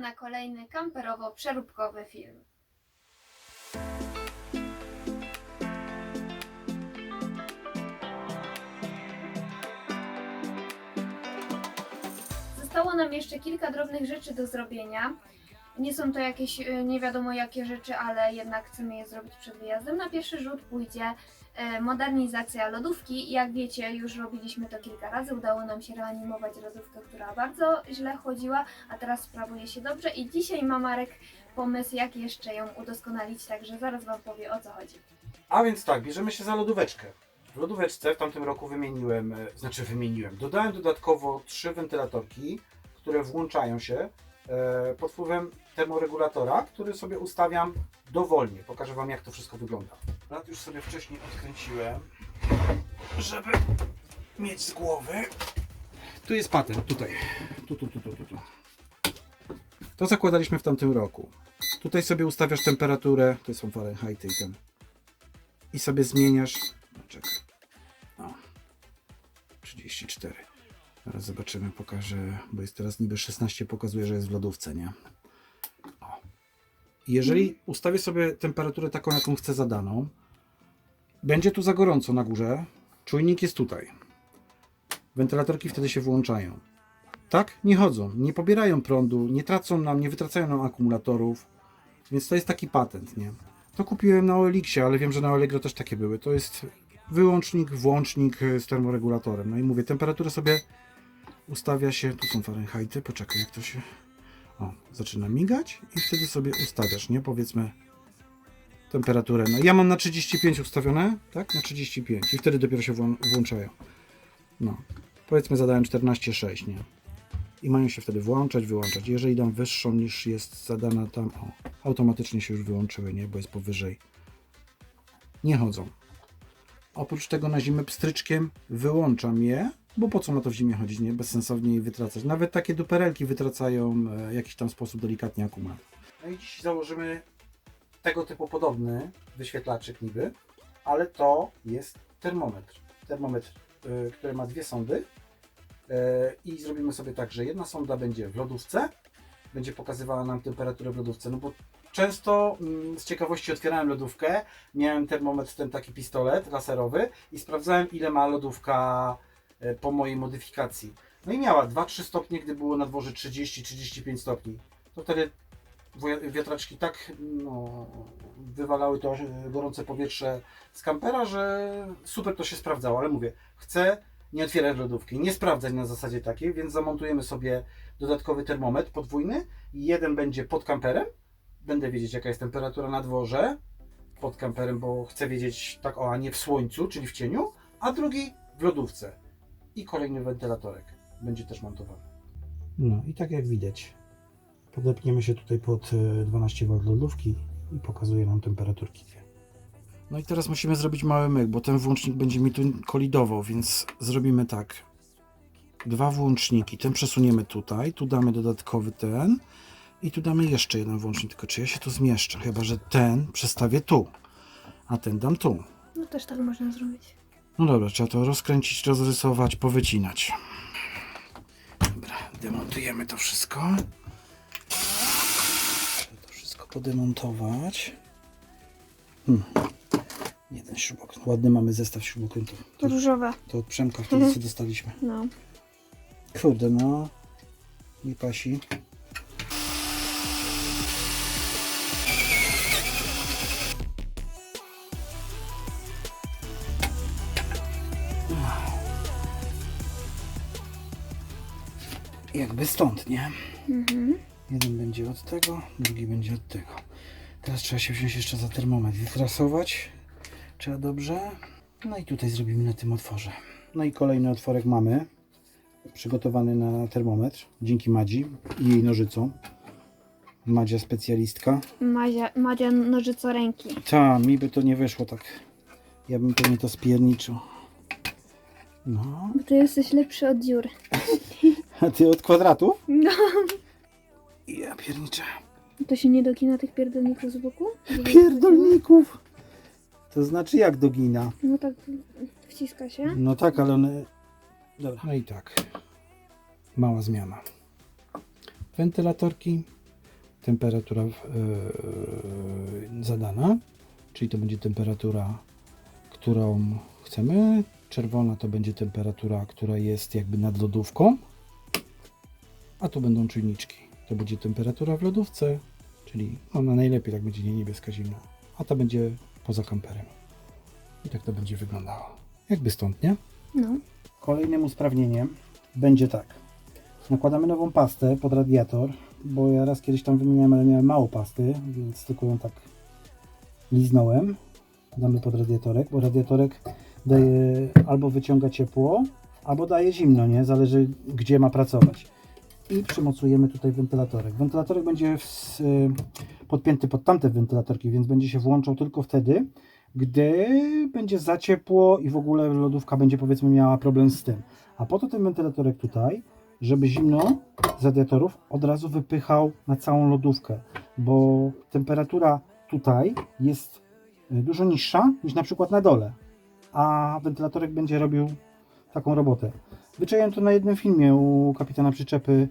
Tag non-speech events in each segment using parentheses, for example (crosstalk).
Na kolejny kamperowo-przeróbkowy film. Zostało nam jeszcze kilka drobnych rzeczy do zrobienia. Nie są to jakieś e, nie wiadomo jakie rzeczy, ale jednak chcemy je zrobić przed wyjazdem. Na pierwszy rzut pójdzie e, modernizacja lodówki. Jak wiecie, już robiliśmy to kilka razy. Udało nam się reanimować lodówkę, która bardzo źle chodziła, a teraz sprawuje się dobrze. I dzisiaj ma Marek pomysł, jak jeszcze ją udoskonalić, także zaraz Wam powie o co chodzi. A więc tak, bierzemy się za lodóweczkę. W lodóweczce w tamtym roku wymieniłem, e, znaczy wymieniłem, dodałem dodatkowo trzy wentylatorki, które włączają się pod wpływem termoregulatora, który sobie ustawiam dowolnie. Pokażę Wam jak to wszystko wygląda. Lat już sobie wcześniej odkręciłem, żeby mieć z głowy. Tu jest patent, tutaj. Tu, tu, tu, tu, tu, tu. To zakładaliśmy w tamtym roku. Tutaj sobie ustawiasz temperaturę, to są Fahrenheity i ten i sobie zmieniasz. No, czekaj. O. 34. Teraz zobaczymy, pokażę, bo jest teraz niby 16, pokazuje, że jest w lodówce, nie? O. Jeżeli ustawię sobie temperaturę taką, jaką chcę zadaną, będzie tu za gorąco na górze, czujnik jest tutaj. Wentylatorki wtedy się włączają. Tak? Nie chodzą, nie pobierają prądu, nie tracą nam, nie wytracają nam akumulatorów. Więc to jest taki patent, nie? To kupiłem na OLX-ie, ale wiem, że na Allegro też takie były. To jest wyłącznik, włącznik e, z termoregulatorem. No i mówię, temperaturę sobie ustawia się, tu są Fahrenheity, poczekaj jak to się... O, zaczyna migać i wtedy sobie ustawiasz, nie? Powiedzmy temperaturę. No ja mam na 35 ustawione, tak? Na 35 i wtedy dopiero się włą- włączają. No, powiedzmy zadałem 14,6, nie? I mają się wtedy włączać, wyłączać. Jeżeli dam wyższą niż jest zadana tam, o, automatycznie się już wyłączyły, nie? Bo jest powyżej. Nie chodzą. Oprócz tego na zimę pstryczkiem wyłączam je, bo po co ma to w zimie chodzić, nie? Bezsensownie je wytracać. Nawet takie duperelki wytracają e, w jakiś tam sposób delikatnie akumulator. No i dziś założymy tego typu podobny wyświetlaczyk niby, ale to jest termometr. Termometr, y, który ma dwie sondy E, i zrobimy sobie tak, że jedna sonda będzie w lodówce, będzie pokazywała nam temperaturę w lodówce, no bo często mm, z ciekawości otwierałem lodówkę, miałem termometr, ten taki pistolet laserowy i sprawdzałem ile ma lodówka e, po mojej modyfikacji. No i miała 2-3 stopnie, gdy było na dworze 30-35 stopni. To wtedy wiatraczki tak no, wywalały to e, gorące powietrze z kampera, że super to się sprawdzało, ale mówię, chcę nie otwierać lodówki, nie sprawdzać na zasadzie takiej, więc zamontujemy sobie dodatkowy termometr podwójny. Jeden będzie pod kamperem, będę wiedzieć jaka jest temperatura na dworze pod kamperem, bo chcę wiedzieć tak o, a nie w słońcu, czyli w cieniu, a drugi w lodówce. I kolejny wentylatorek będzie też montowany. No i tak jak widać, podepniemy się tutaj pod e, 12 V lodówki i pokazuje nam temperaturki dwie. No i teraz musimy zrobić mały myk, bo ten włącznik będzie mi tu kolidował, więc zrobimy tak. Dwa włączniki, ten przesuniemy tutaj, tu damy dodatkowy ten i tu damy jeszcze jeden włącznik, tylko czy ja się tu zmieszczę? Chyba, że ten przestawię tu, a ten dam tu. No też tak można zrobić. No dobra, trzeba to rozkręcić, rozrysować, powycinać. Dobra, demontujemy to wszystko. Trzeba to wszystko podemontować. Hmm. Jeden śrubokręt. Ładny mamy zestaw śrubokrętów. To, Różowe. to od Przemka wtedy (laughs) co dostaliśmy. No. Kurde no. Nie pasi. Jakby stąd, nie? Mhm. Jeden będzie od tego, drugi będzie od tego. Teraz trzeba się wziąć jeszcze za termometr, wytrasować. Trzeba dobrze. No i tutaj zrobimy na tym otworze. No i kolejny otworek mamy. Przygotowany na termometr. Dzięki Madzi i jej nożycom. Madzia specjalistka. Madzia, Madzia nożyco ręki. Ta, mi by to nie wyszło tak. Ja bym pewnie to spierniczył. No. Bo ty jesteś lepszy od dziur. (laughs) A ty od kwadratu? No. Ja pierniczę. To się nie dogina tych pierdolników z boku? Pierdolników! To znaczy jak dogina? No tak wciska się. No tak, ale one... Dobra. No i tak. Mała zmiana. Wentylatorki temperatura yy, zadana, czyli to będzie temperatura, którą chcemy. Czerwona to będzie temperatura, która jest jakby nad lodówką, a tu będą czujniczki. To będzie temperatura w lodówce, czyli ona najlepiej tak będzie nie niebieska zimna, a ta będzie poza kamperem. I tak to będzie wyglądało. Jakby stąd, nie? No. Kolejnym usprawnieniem będzie tak. Nakładamy nową pastę pod radiator, bo ja raz kiedyś tam wymieniałem, ale miałem mało pasty, więc tylko ją tak liznąłem. Damy pod radiatorek, bo radiatorek daje albo wyciąga ciepło, albo daje zimno, nie? Zależy gdzie ma pracować. I przymocujemy tutaj wentylatorek. Wentylatorek będzie w, y, podpięty pod tamte wentylatorki, więc będzie się włączał tylko wtedy, gdy będzie za ciepło i w ogóle lodówka będzie powiedzmy miała problem z tym. A po to ten wentylatorek tutaj, żeby zimno z radiatorów od razu wypychał na całą lodówkę, bo temperatura tutaj jest y, dużo niższa niż na przykład na dole, a wentylatorek będzie robił taką robotę. Wyczaiłem to na jednym filmie u kapitana przyczepy,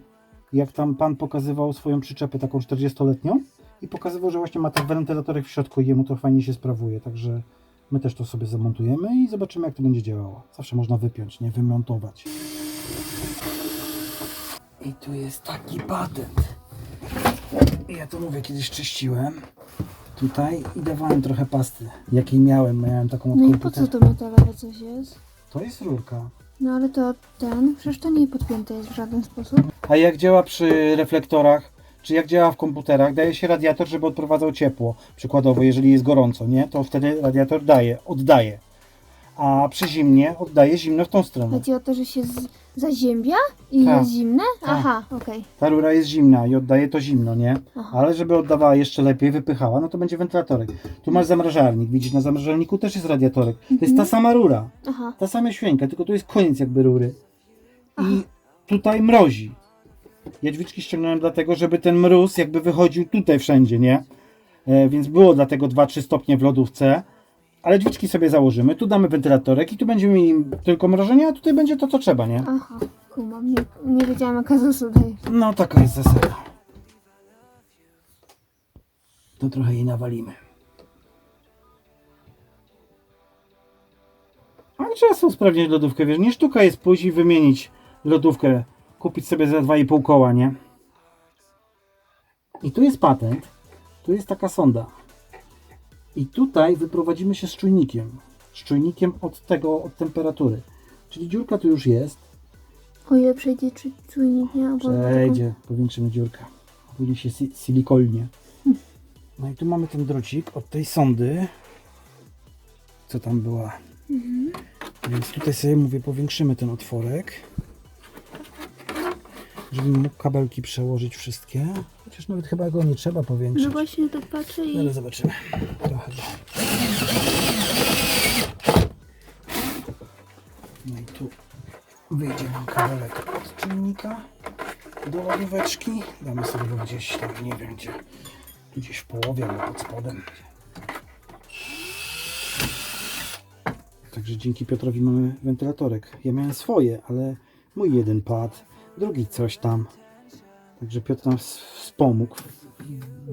jak tam pan pokazywał swoją przyczepę taką 40-letnią i pokazywał, że właśnie ma ten wentylatorek w środku i jemu to fajnie się sprawuje, także my też to sobie zamontujemy i zobaczymy jak to będzie działało. Zawsze można wypiąć, nie wymontować. I tu jest taki patent. Ja to mówię, kiedyś czyściłem tutaj i dawałem trochę pasty, jakiej miałem. Miałem taką od No i po co komputera. to metalowe coś jest? To jest rurka. No ale to ten, przecież to nie podpięte jest w żaden sposób. A jak działa przy reflektorach, czy jak działa w komputerach, daje się radiator, żeby odprowadzał ciepło. Przykładowo, jeżeli jest gorąco, nie? To wtedy radiator daje, oddaje. A przy zimnie oddaje zimno w tą stronę. Chodzi o to, że się z, zaziębia i Tak. jest zimne? Tak. Aha, okej. Ta rura jest zimna i oddaje to zimno, nie? Aha. Ale żeby oddawała jeszcze lepiej, wypychała, no to będzie wentylatorek. Tu masz zamrażalnik, widzisz, na zamrażalniku też jest radiatorek. To jest ta sama rura, Aha. ta sama święka, tylko tu jest koniec jakby rury. I tutaj mrozi. Ja drzwiczki ściągnąłem dlatego, żeby ten mróz jakby wychodził tutaj wszędzie, nie? E, więc było dlatego 2-3 stopnie w lodówce. Ale drzwiczki sobie założymy, tu damy wentylatorek i tu będziemy mieli tylko mrożenie, a tutaj będzie to, co trzeba, nie? Aha. Kumam, nie, nie wiedziałam jaka zasada jest. No taka jest zasada. To trochę jej nawalimy. Ale trzeba sobie usprawnić lodówkę, wiesz, nie sztuka jest pójść i wymienić lodówkę, kupić sobie za 2,5 koła, nie? I tu jest patent, tu jest taka sonda. I tutaj wyprowadzimy się z czujnikiem. Z czujnikiem od tego, od temperatury. Czyli dziurka tu już jest. O ile przejdzie czy czujnik, nie? Albo Przejdzie, powiększymy dziurkę. Później się si- silikolnie. No i tu mamy ten drocik od tej sondy. Co tam była? Więc tutaj sobie mówię, powiększymy ten otworek. Żebym mógł kabelki przełożyć wszystkie. Chociaż nawet chyba go nie trzeba powiększyć. No właśnie tak patrzę i... Zaraz zobaczymy. Trochę. No i tu wyjdzie nam kabelek od czynnika do lodóweczki. Damy sobie go gdzieś tam, nie wiem gdzie. Tu gdzieś w połowie albo pod spodem. Także dzięki Piotrowi mamy wentylatorek. Ja miałem swoje, ale mój jeden padł, drugi coś tam. Także Piotr nam s- wspomógł,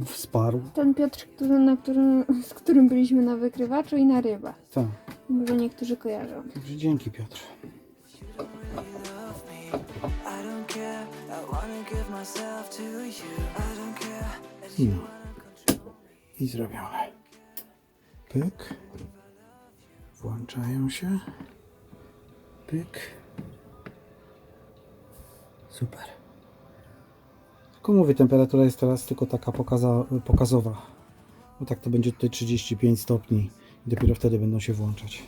wsparł. Ten Piotr, który, na którym, z którym byliśmy na wykrywaczu i na rybach. Tak. Może niektórzy kojarzą. Także dzięki Piotr. No. I zrobione. Pyk. Włączają się. Pyk. Super. Tylko mówię, temperatura jest teraz tylko taka pokaza, pokazowa. Bo tak to będzie tutaj 35 stopni. I dopiero wtedy będą się włączać.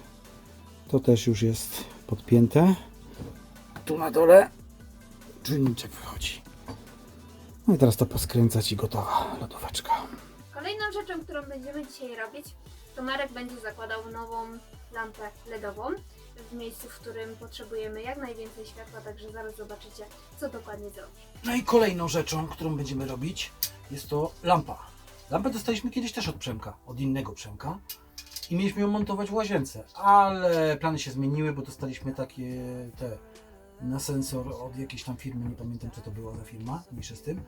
To też już jest podpięte. Tu na dole czujniczek wychodzi. No i teraz to poskręcać i gotowa lodóweczka. Kolejną rzeczą, którą będziemy dzisiaj robić, to Marek będzie zakładał nową lampę LEDową w miejscu, w którym potrzebujemy jak najwięcej światła, także zaraz zobaczycie, co dokładnie zrobić. No i kolejną rzeczą, którą będziemy robić, jest to lampa. Lampę dostaliśmy kiedyś też od Przemka, od innego Przemka. I mieliśmy ją montować w łazience, ale plany się zmieniły, bo dostaliśmy takie te na sensor od jakiejś tam firmy, nie pamiętam co to była za firma, mniejsza z tym.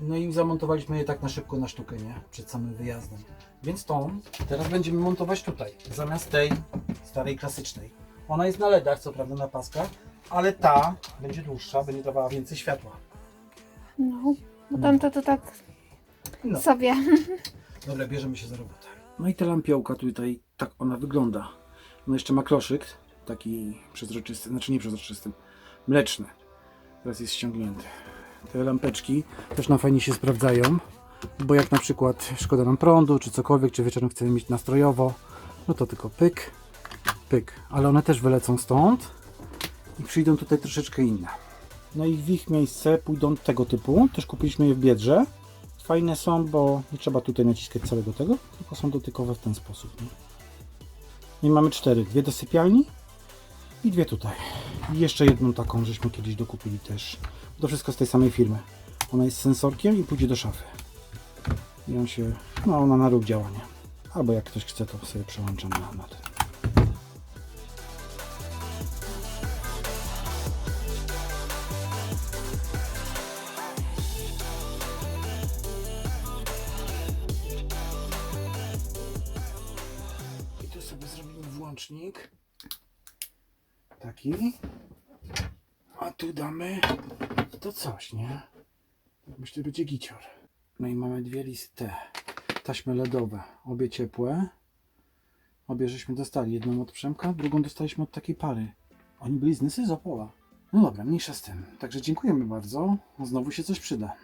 No i zamontowaliśmy je tak na szybko, na sztukę, nie? Przed samym wyjazdem. Więc tą teraz będziemy montować tutaj, zamiast tej starej klasycznej. Ona jest na LEDach, co prawda na paskach, ale ta będzie dłuższa, będzie dawała więcej światła. No, bo tamta to tak No. sobie. Dobra, bierzemy się za robotę. No i ta lampiołka tutaj, tak ona wygląda. No jeszcze ma kloszyk, taki przezroczysty, znaczy nie przezroczysty, mleczny. Teraz jest ściągnięty. Te lampeczki też nam fajnie się sprawdzają, bo jak na przykład szkoda nam prądu, czy cokolwiek, czy wieczorem chcemy mieć nastrojowo, no to tylko pyk, pyk. Ale one też wylecą stąd i przyjdą tutaj troszeczkę inne. No i w ich miejsce pójdą tego typu, też kupiliśmy je w Biedrze. Fajne są, bo nie trzeba tutaj naciskać całego tego, tylko są dotykowe w ten sposób. Nie? I mamy cztery. Dwie do sypialni i dwie tutaj. I jeszcze jedną taką, żeśmy kiedyś dokupili też. To wszystko z tej samej firmy. Ona jest sensorkiem i pójdzie do szafy. I on się, no ona na rób działania. Albo jak ktoś chce, to sobie przełącza na, na ten. A tu damy to coś, nie? Myślę, będzie gicior. No i mamy dwie listy. Taśmy LEDowe. Obie ciepłe. Obie żeśmy dostali. Jedną od Przemka, drugą dostaliśmy od takiej pary. Oni byli z Nysy z Opola. No dobra, mniejsza z tym. Także dziękujemy bardzo. Znowu się coś przyda.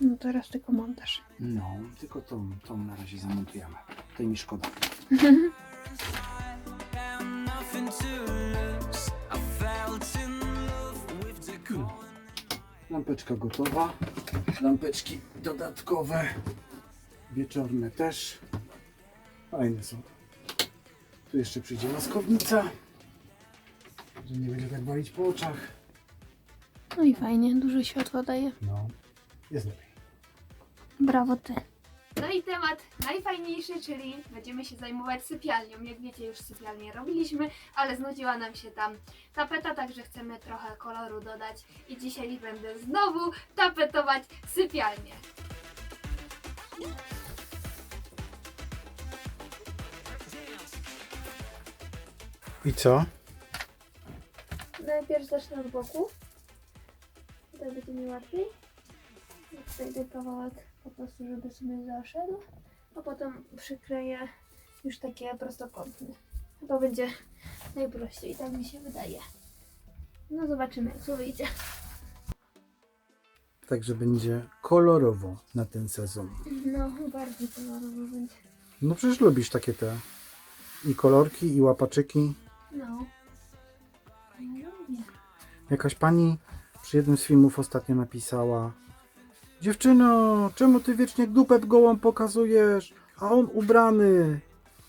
No teraz tylko montaż. No, tylko tą, tą na razie zamontujemy. Tej mi szkoda. (laughs) Lampeczka gotowa. Lampeczki dodatkowe. Wieczorne też. Fajne są. Tu jeszcze przyjdzie maskownica. Że nie będzie tak bolić po oczach. No i fajnie, dużo światła daje. No, jest lepiej. Brawo ty. No i temat najfajniejszy, czyli będziemy się zajmować sypialnią. Jak wiecie, już sypialnię robiliśmy, ale znudziła nam się tam tapeta, także chcemy trochę koloru dodać. I dzisiaj będę znowu tapetować sypialnię. I co? Najpierw zacznę od boku. Tutaj będzie mi łatwiej. Tutaj kawałek po prostu, żeby sobie zaszedł. A potem przykleję już takie prostokątne. Chyba będzie najprościej, tak mi się wydaje. No zobaczymy, co wyjdzie. Także będzie kolorowo na ten sezon. No, bardzo kolorowo będzie. No przecież lubisz takie te i kolorki, i łapaczyki. No. Lubię. Jakaś pani przy jednym z filmów ostatnio napisała Dziewczyno, czemu ty wiecznie dupę gołą pokazujesz, a on ubrany?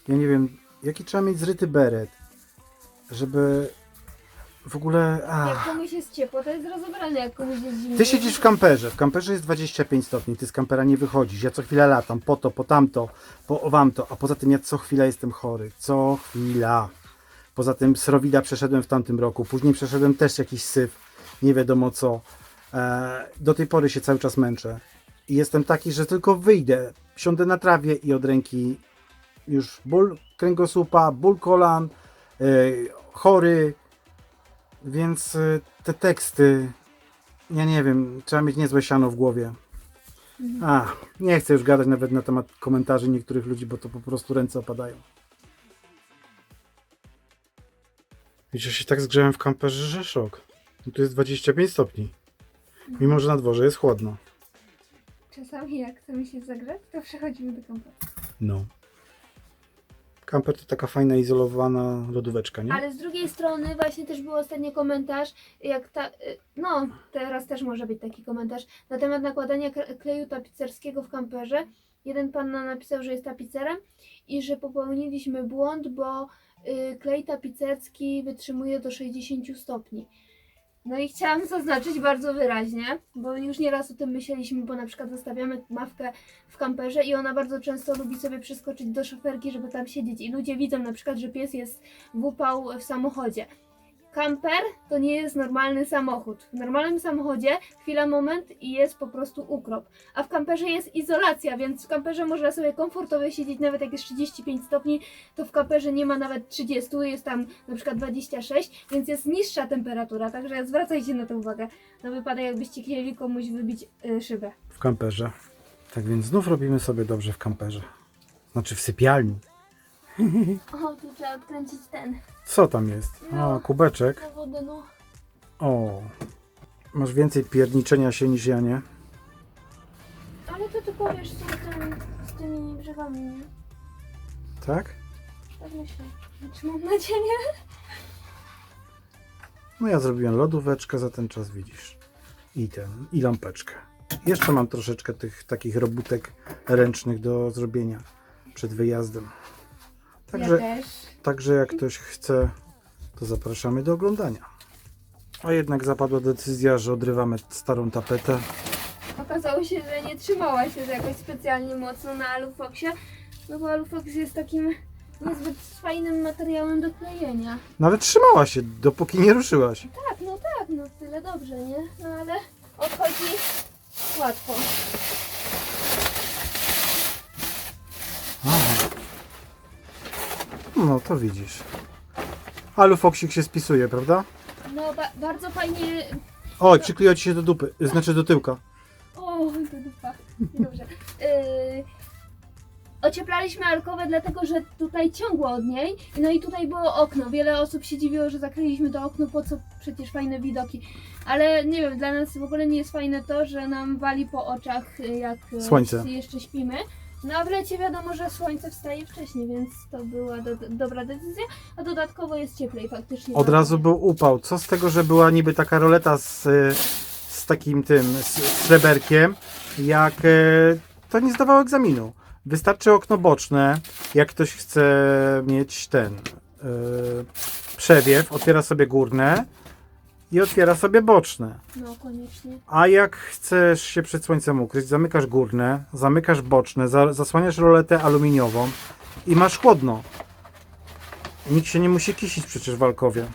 Ja nie wiem, jaki trzeba mieć zryty beret, żeby w ogóle... Jak Ach. komuś jest ciepło, to jest rozebrane, jak komuś jest zimno. Ty siedzisz w kamperze, w kamperze jest 25 stopni, ty z kampera nie wychodzisz, ja co chwila latam, po to, po tamto, po wamto, a poza tym ja co chwila jestem chory, co chwila. Poza tym srowida przeszedłem w tamtym roku, później przeszedłem też jakiś syf, nie wiadomo co. E, do tej pory się cały czas męczę. I jestem taki, że tylko wyjdę, siądę na trawie i od ręki już ból kręgosłupa, ból kolan, e, chory, więc e, te teksty, ja nie wiem, trzeba mieć niezłe siano w głowie. A, nie chcę już gadać nawet na temat komentarzy niektórych ludzi, bo to po prostu ręce opadają. Wiecie, się tak zgrzałem w kamperze, że szok. No tu jest 25 stopni. Mimo, że na dworze jest chłodno. Czasami jak chcemy się zagrać, to przechodzimy do kompletu. No. Kamper to taka fajna, izolowana lodóweczka, nie? Ale z drugiej strony właśnie też był ostatni komentarz, jak ta, y, no teraz też może być taki komentarz, na temat nakładania kle- kleju tapicerskiego w kamperze. Jeden pan napisał, że jest tapicerem i że popełniliśmy błąd, bo y, klej tapicerski wytrzymuje do 60 stopni. No i chciałam zaznaczyć bardzo wyraźnie, bo już nieraz o tym myśleliśmy, bo na przykład zostawiamy mawkę w kamperze i ona bardzo często lubi sobie przeskoczyć do szoferki, żeby tam siedzieć i ludzie widzą na przykład, że pies jest w upał w samochodzie. Kamper to nie jest normalny samochód. W normalnym samochodzie chwila, moment i jest po prostu ukrop. A w kamperze jest izolacja, więc w kamperze można sobie komfortowo siedzieć, nawet jak jest 35 stopni, to w kamperze nie ma nawet 30, jest tam na przykład 26, więc jest niższa temperatura, także zwracajcie na to uwagę. Na wypadek jakbyście chcieli komuś wybić y, szybę. W kamperze. Tak więc znów robimy sobie dobrze w kamperze. Znaczy w sypialni. O, tu trzeba odkręcić ten. Co tam jest? No. kubeczek. Na wodę, no. O. Masz więcej pierniczenia się niż ja, nie? Ale to ty powiesz co tym, z tymi brzegami, nie? Tak? Tak myślę. Czy mam nadzieję? No ja zrobiłem lodóweczkę za ten czas, widzisz. I ten, i lampeczkę. Jeszcze mam troszeczkę tych takich robótek ręcznych do zrobienia przed wyjazdem. Także, Ja także jak ktoś chce, to zapraszamy do oglądania. A jednak zapadła decyzja, że odrywamy starą tapetę. Okazało się, że nie trzymała się jakoś specjalnie mocno na alufoxie, no bo alufox jest takim niezbyt fajnym materiałem do klejenia. Ale trzymała się, dopóki nie ruszyłaś. Tak, no tak, no tyle dobrze, nie? No ale odchodzi łatwo. No to widzisz. Alufoksik się spisuje, prawda? No ba- bardzo fajnie... Oj, przykleiła ci się do dupy, znaczy do tyłka. O, to dupa. Dobrze. Yy... Ocieplaliśmy alkowę dlatego, że tutaj ciągło od niej, no i tutaj było okno. Wiele osób się dziwiło, że zakryliśmy to okno, po co przecież fajne widoki. Ale nie wiem, dla nas w ogóle nie jest fajne to, że nam wali po oczach, y, jak Słońce. jeszcze śpimy. No a w lecie wiadomo, że słońce wstaje wcześniej, więc to była do, dobra decyzja, a dodatkowo jest cieplej faktycznie. Od razu był upał. Co z tego, że była niby taka roleta z, z takim tym, z sreberkiem, jak y, to nie zdawało egzaminu. Wystarczy okno boczne, jak ktoś chce mieć ten y, przewiew, otwiera sobie górne i otwiera sobie boczne. No koniecznie. A jak chcesz się przed słońcem ukryć, zamykasz górne, zamykasz boczne, za, zasłaniasz roletę aluminiową i masz chłodno. Nikt się nie musi kisić przecież w walkowie.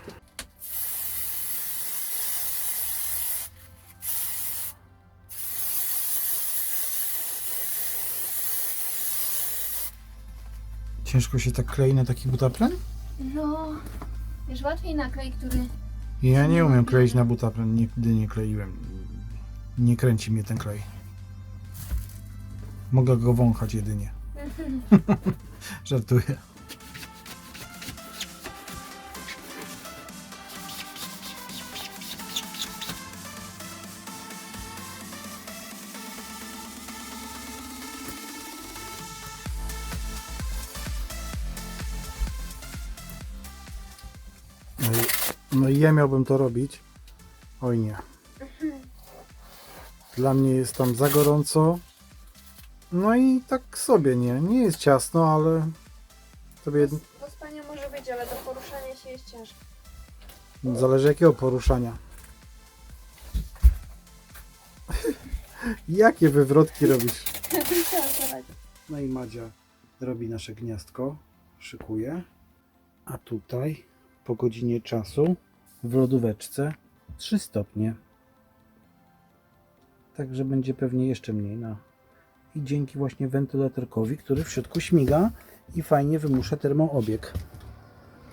Ciężko się tak klei na taki butaplen? No, już łatwiej naklej, który Ja nie umiem kleić na butaplen, nigdy nie kleiłem. Nie kręci mnie ten klej. Mogę go wąchać jedynie. (laughs) Żartuję. Ja miałbym to robić. Oj nie. Dla mnie jest tam za gorąco. No i tak sobie nie. Nie jest ciasno, ale sobie. Do spania może być, ale do poruszania się jest ciężko. zależy jakiego poruszania. (laughs) Jakie wywrotki robisz? (laughs) No i Madzia robi nasze gniazdko, szykuje. A tutaj po godzinie czasu w lodóweczce 3 stopnie. Także będzie pewnie jeszcze mniej. No. I dzięki właśnie wentylatorkowi, który w środku śmiga i fajnie wymusza termoobieg.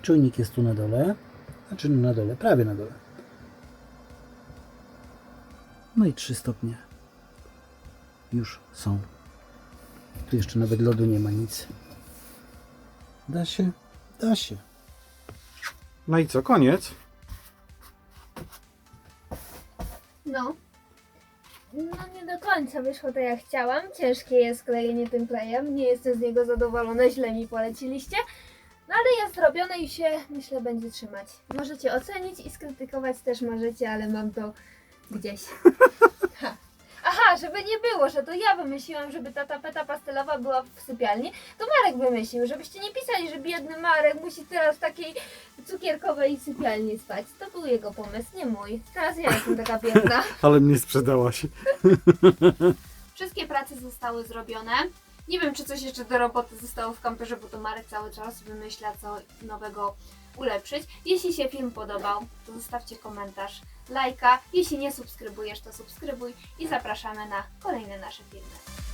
Czujnik jest tu na dole. Znaczy na dole, prawie na dole. No i 3 stopnie już są. Tu jeszcze nawet lodu nie ma nic. Da się? Da się. No i co, koniec? Końca wyszło tak jak chciałam. Ciężkie jest klejenie tym klejem. Nie jestem z niego zadowolona, źle mi poleciliście. No ale jest zrobione i się myślę będzie trzymać. Możecie ocenić i skrytykować też możecie, ale mam to gdzieś. Ha. (laughs) Aha, żeby nie było, że to ja wymyśliłam, żeby ta tapeta pastelowa była w sypialni, to Marek wymyślił, żebyście nie pisali, że biedny Marek musi teraz w takiej cukierkowej sypialni spać. To był jego pomysł, nie mój. Teraz ja jestem taka biedna. (laughs) Ale mnie sprzedałaś. (laughs) Wszystkie prace zostały zrobione. Nie wiem, czy coś jeszcze do roboty zostało w kamperze, bo to Marek cały czas wymyśla, co nowego ulepszyć. Jeśli się film podobał, to zostawcie komentarz, lajka. Jeśli nie subskrybujesz, to subskrybuj i zapraszamy na kolejne nasze filmy.